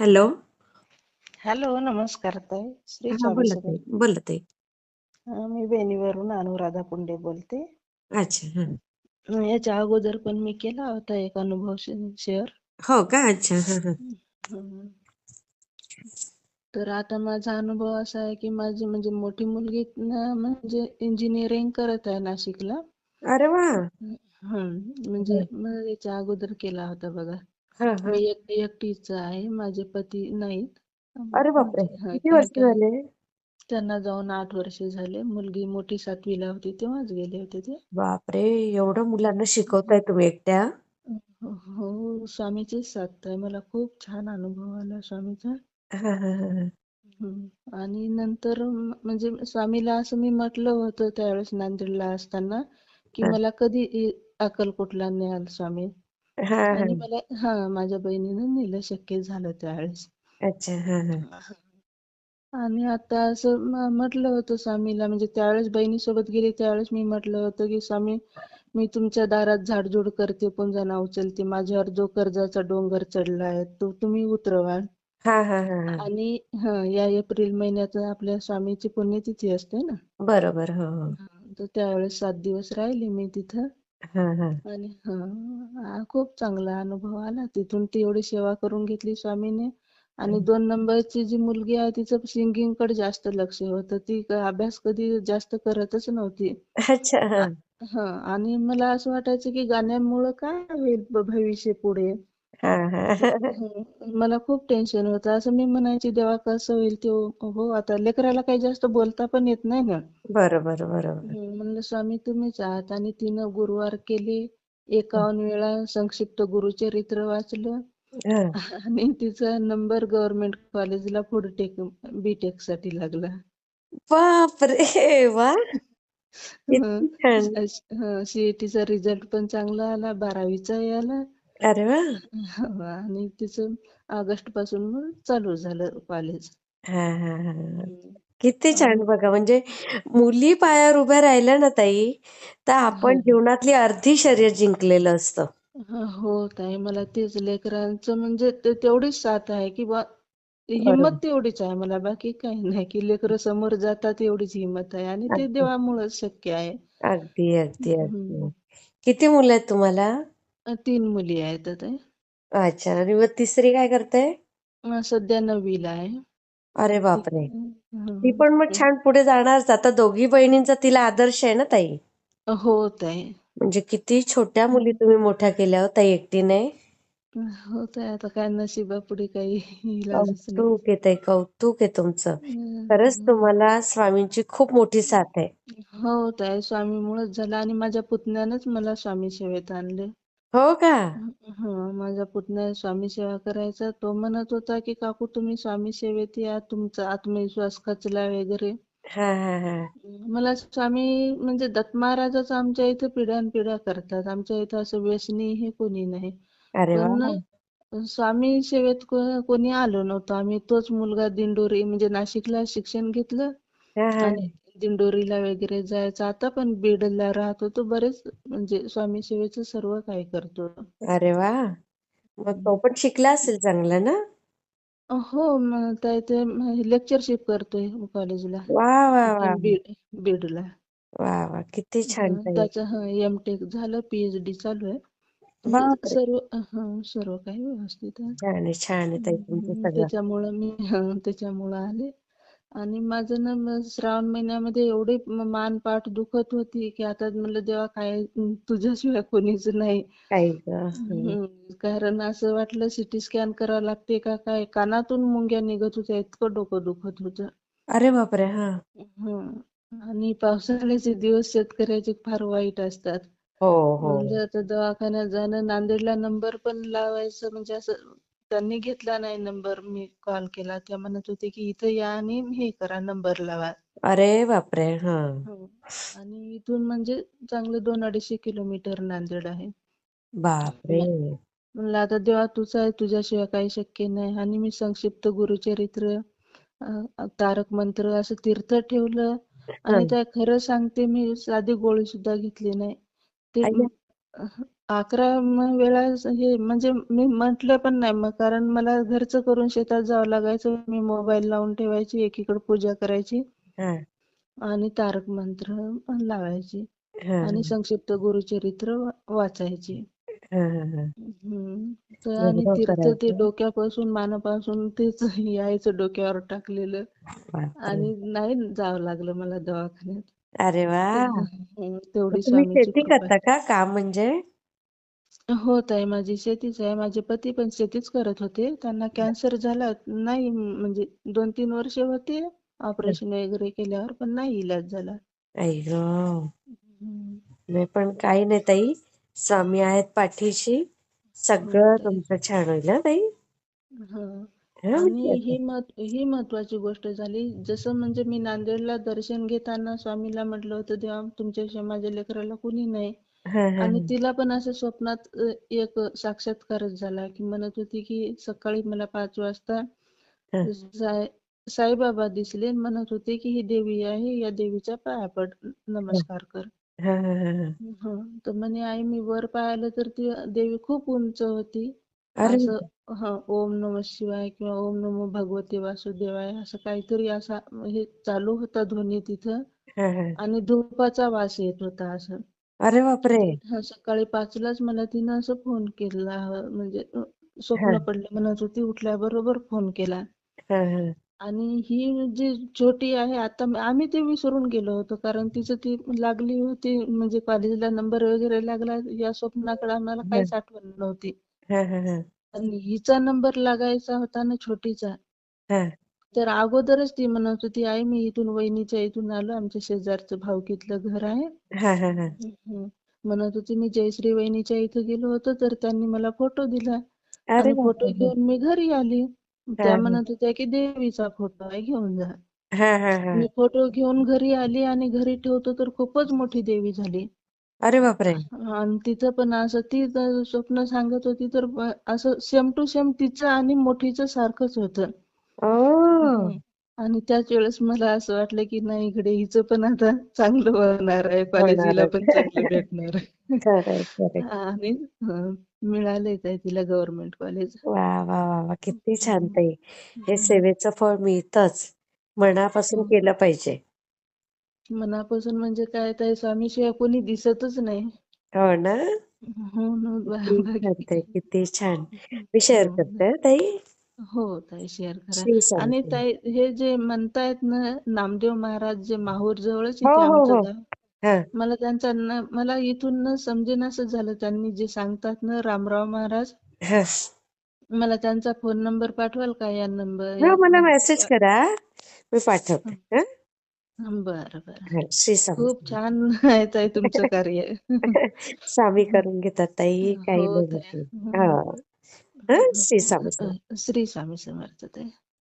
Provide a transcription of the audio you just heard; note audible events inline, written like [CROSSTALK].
Hello? Hello नमस्कार ताई. श्री हा स्वामी बोला समर्थ ताई बोला ताई. अं, मी बेनीवरून अनुराधा पुंडे बोलते. अच्छा हा. अं, याच्या अगोदर पण मी केला होता एक अनुभव शेअर. हो का? अच्छा हा हा. तर आता माझा अनुभव असा आहे की माझी म्हणजे मोठी मुलगी ना म्हणजे इंजिनिअरिंग करत आहे नाशिकला. अरे वा! हम्म म्हणजे मग याच्या अगोदर केला होता बघा. हा हा. मी एक एकटीच आहे माझे पती नाहीत. अरे बापरे! हा, किती वर्ष झाले? त्यांना जाऊन आठ वर्ष झाले. मुलगी मोठी सातवीला होती तेव्हाच गेले होते ते. बापरे! एवढं मुलांना शिकवताय तुम्ही एकट्या? हो स्वामीचीच साथ आहे. मला खूप छान अनुभव आला स्वामीचा. हा हा हा हा. आणि नंतर म- म्हणजे स्वामीला असं मी म्हटलं होतं त्यावेळेस नांदेडला असताना की हा. मला कधी इ- अक्कलकोटला न्याल स्वामी. हा हा. आणि मला हा माझ्या बहिणीनं नेलं शक्य झालं त्यावेळेस. अच्छा हा हा. आणि आता असं म- म्हटलं होतं स्वामीला म्हणजे त्यावेळेस बहिणीसोबत गेली त्यावेळेस मी म्हटलं होतं की स्वामी मी तुमच्या दारात झाडझूड करते पुंजना उचलते. माझ्यावर जो कर्जाचा डोंगर चढला आहे तो तुम्ही उतरवा. हा हा हा हा. आणि हा या एप्रिल महिन्यात आपल्या स्वामीची पुण्यतिथी असते ना? बरोबर हो हो हा, तर त्यावेळेस सात दिवस राहिले मी तिथं. हा हा. आणि हा खूप चांगला अनुभव आला. तिथून ती एवढी सेवा करून घेतली स्वामीने. आणि दोन नंबरची जी मुलगी आहे तिचं सिंगिंगकडे जास्त लक्ष होतं. ती अभ्यास कधी जास्त करतच नव्हती. अच्छा हा. हा आणि मला असं वाटायचं की गाण्यामुळं काय होईल भविष्य पुढे? हा हा. हं, मला खूप टेन्शन होतं. असं मी म्हणायची देवा कसं होईल ते? हो आता लेकराला काही जास्त बोलता पण येत नाही ना. बरोबर बरोबर. म्हणलं स्वामी तुम्हीच आहात. आणि तिनं गुरुवार केले. एकावन्न वेळा संक्षिप्त गुरुचरित्र वाचलं. हा. आणि तिचा नंबर गव्हर्नमेंट कॉलेजला पुढे टेक बीटेकसाठी लागला. बापरे! वा! किती छान. सीईटीचा रिझल्ट पण चांगला आला. बारावीचाही आला. अरे वा. [LAUGHS] हो, आणि तिचं ऑगस्टपासून मग चालू झालं कॉलेज हा हा हा. किती छान बघा. म्हणजे मुली पायावर उभ्या राहिल्या ना ताई तर आपण हो. जीवनातली अर्धी शर्यत जिंकलेलं असतं. हा, हो ताई. मला तेच लेकरांचं म्हणजे ते- तेवढीच साथ आहे की बरोबर हिंमत तेवढीच आहे मला. बाकी काही नाही की लेकरं समोर जातात एवढीच हिंमत आहे. आणि ते अगदी. देवामुळेच शक्य आहे. अगदी अगदी. अगदी. किती मुलं आहेत तुम्हाला? अ, तीन मुली आहेत अच्छा आणि मग तिसरी काय करते? अ, सध्या नववीला आहे. अरे बापरे. ती पण मग छान पुढे जाणारच. आता दोघी बहिणींचा तिला आदर्श आहे ना ताई? हं. ताई. म्हणजे किती छोट्या मुली तुम्ही मोठ्या केल्या हो ताई एकटीने? हो ताई आता काय नशिबापुढे काही इलाजच नाही कौतुक आहे ताई कौतुक आहे तुमचं. खरंच तुम्हाला स्वामींची खूप मोठी साथ आहे. हो ताई स्वामीमुळेच झालं. आणि माझ्या पुतण्यानंच मला स्वामी सेवेत आणले. हो का? हा माझा पुतण्या स्वामी सेवा करायचा. तो म्हणत होता की काकू तुम्ही स्वामी सेवेत या. तुमचा आत्मविश्वास खचला वगैरे. हा हा हा. मला स्वामी म्हणजे दत्त महाराजच आमच्या इथं पिढ्यानपिढ्या करतात. आमच्या इथं असं व्यसनी हे कोणी नाही. अरे वा. पण स्वामी सेवेत को- कोणी आलो नव्हतो. आम्ही तोच मुलगा दिंडोरी म्हणजे नाशिकला शिक्षण घेतलं. हा हा. आणि दिंडोरीला वगैरे जायचं. आता पण बीडला राहत होतो बरेच म्हणजे स्वामी सेवेचं सर्व काही करतो. अरे वा. मग तो पण शिकला असेल चांगलं ना? हो मग काय ते लेक्चरशिप करतोय कॉलेजला. वा वा वा. बीड बीडला. वा वा. किती छान त्याचं हा एम टेक झालं पीएचडी चालू आहे. सर्व सर्व काही व्यवस्थित आहे. छान आहे छान आहे ताई तुमचं सगळं. त्याच्यामुळं मी त्याच्यामुळं आले. आणि माझं ना मग श्रावण महिन्यामध्ये एवढी म- मान पाठ दुखत होती की आता म्हणलं देवा काय तुझ्याशिवाय कोणीच नाही. काही ग? हं. हम्म, कारण असं वाटलं सिटी स्कॅन करावं लागते का काय? कानातून मुंग्या निघत होत्या इतकं डोकं दुखत होतं. अरे बापरे हा. हं. आणि पावसाळ्याचे दिवस शेतकऱ्याचे फार वाईट असतात. हो हो. म्हणजे आता दवाखान्यात जाणं नांदेडला नंबर पण लावायचं म्हणजे असं त्यांनी घेतला नाही नंबर मी कॉल केला. त्या म्हणत होते की इथं या आणि हे करा नंबर लावा. अरे बापरे हा. हो. आणि इथून म्हणजे चांगलं दोन अडीचशे किलोमीटर नांदेड आहे. बापरे. म्हणलं आता देवा तुझं आहे तुझ्याशिवाय काही शक्य नाही. आणि मी संक्षिप्त गुरुचरित्र अ, तारक मंत्र असं तीर्थ ठेवलं. आणि. त्या खरं सांगते मी साधी गोळी सुद्धा घेतली नाही. ते अय्या. अकरा वेळा हे म्हणजे मी म्हटलं पण नाही मग कारण मला घरचं करून शेतात जावं लागायचं. मी मोबाईल लावून ठेवायची एकीकडे पूजा करायची हा. आणि तारक मंत्र लावायची हा. आणि संक्षिप्त गुरुचरित्र वाचायची. आणि तीर्थ ते डोक्यापासून मानापासून तेच यायचं डोक्यावर टाकलेलं. आणि नाही जावं लागलं मला दवाखान्यात. अरे वा. मग तेवढी तुम्ही स्वामीची शेती कृपा करता का? काम म्हणजे? होत आहे माझी शेतीच आहे. माझे पती पण शेतीच करत होते. त्यांना कॅन्सर झाला. नाही म्हणजे दोन तीन वर्ष होते ऑपरेशन वगैरे केल्यावर पण नाही इलाज झाला. आई ग. नाही पण काही नाही ताई. स्वामी आहेत पाठीशी. हो सगळं ताई तुमचं छान होईल ना ताई. हा हा. आणि ही मत ही महत्वाची गोष्ट झाली. जसं म्हणजे मी नांदेडला दर्शन घेताना स्वामीला म्हटलं होतं देवा तुमच्याशिवाय माझ्या लेकराला कुणी नाही. आणि तिला पण असं स्वप्नात एक साक्षात्कारच झाला की म्हणत होती की सकाळी मला पाच वाजता साई साईबाबा दिसले म्हणत होते की ही देवी आहे या देवीच्या पाया पड नमस्कार कर. तर म्हणे आई मी वर पाहिलं तर ती देवी खूप उंच होती. अरे असं हा ओम नम शिवाय किंवा ओम नमो भगवते वासुदेवाय असं काहीतरी असा हे चालू होता ध्वनी तिथं हा हा. आणि धूपाचा वास येत होता असं. अरे बापरे! तर हा सकाळी पाचलाच मला तिनं असं फोन केला म्हणजे अ, हा. स्वप्न पडले म्हणत होती उठल्याबरोबर फोन केला. हा हा. आणि ही जी छोटी आहे आता म- आम्ही ते विसरून गेलो होतो कारण तिचं ती लागली होती म्हणजे कॉलेजला नंबर वगैरे लागला या स्वप्नाकडे आम्हाला हा. काहीच आठवण नव्हती. हा हा हा आणि हिचा नंबर लागायचा होता ना छोटीचा. हा तर अगोदरच ती म्हणत होती आई मी इथून वहिनीच्या इथून आलो. आमच्या शेजारचं भावकीतलं घर आहे. हा हा हा. म्हणत होती मी जयश्री वहिनीच्या इथं गेलो होतो तर त्यांनी मला फोटो दिला. अरे आणि फोटो बापरे. घेऊन मी घरी आली. त्या हा म्हणत होत्या की देवीचा फोटो आहे घेऊन जा. हा हा हा. मी फोटो घेऊन घरी आली आणि घरी ठेवतो तर खूपच मोठी देवी झाली. अरे बापरे. आणि तिचं पण असं ती स्वप्न सांगत होती तर असं सेम टू सेम तिचं आणि मोठीचं सारखंच होतं. आणि त्याच वेळेस मला असं वाटलं की नाही इकडे हिचं पण आता चांगलं होणार आहे कॉलेज हिला होणारच पण चांगलं भेटणार आहे. खरंय खरंय. आणि हं, मिळालंच आहे तिला गव्हर्नमेंट कॉलेज वा वा वा वा किती छान हम्म. ताई. हे. सेवेचं फळ मिळतच. मनापासून हो. केलं पाहिजे. मनापासून म्हणजे काय तर स्वामीशिवाय कोणी दिसतच नाही. हो ना? हो ना किती बा- छान बाकी ताई काय किती छान. मी शेअर हो करते हं, ताई. हो ताई शेअर करा. श्री आणि स्वामी ताई हे जे म्हणतायत ना नामदेव महाराज जे माहूर जवळच हो इथे हो आमचं हो. गाव. हा. मला त्यांचा न मला इथून न समजेनासं झालं त्यांनी जे सांगतात ना रामराव महाराज. हा. मला त्यांचा फोन नंबर पाठवाल का या नंबर हा मला मेसेज करा. मी पाठवते हा. बरं बरं. हा, श्री स्वामी. खूप छान आहे ताई तुमचं कार्य. [LAUGHS] स्वामी करून घेतात ताई काही हो ताई. होत हा श्री स्वामी श्री स्वामी समर्थ ताई.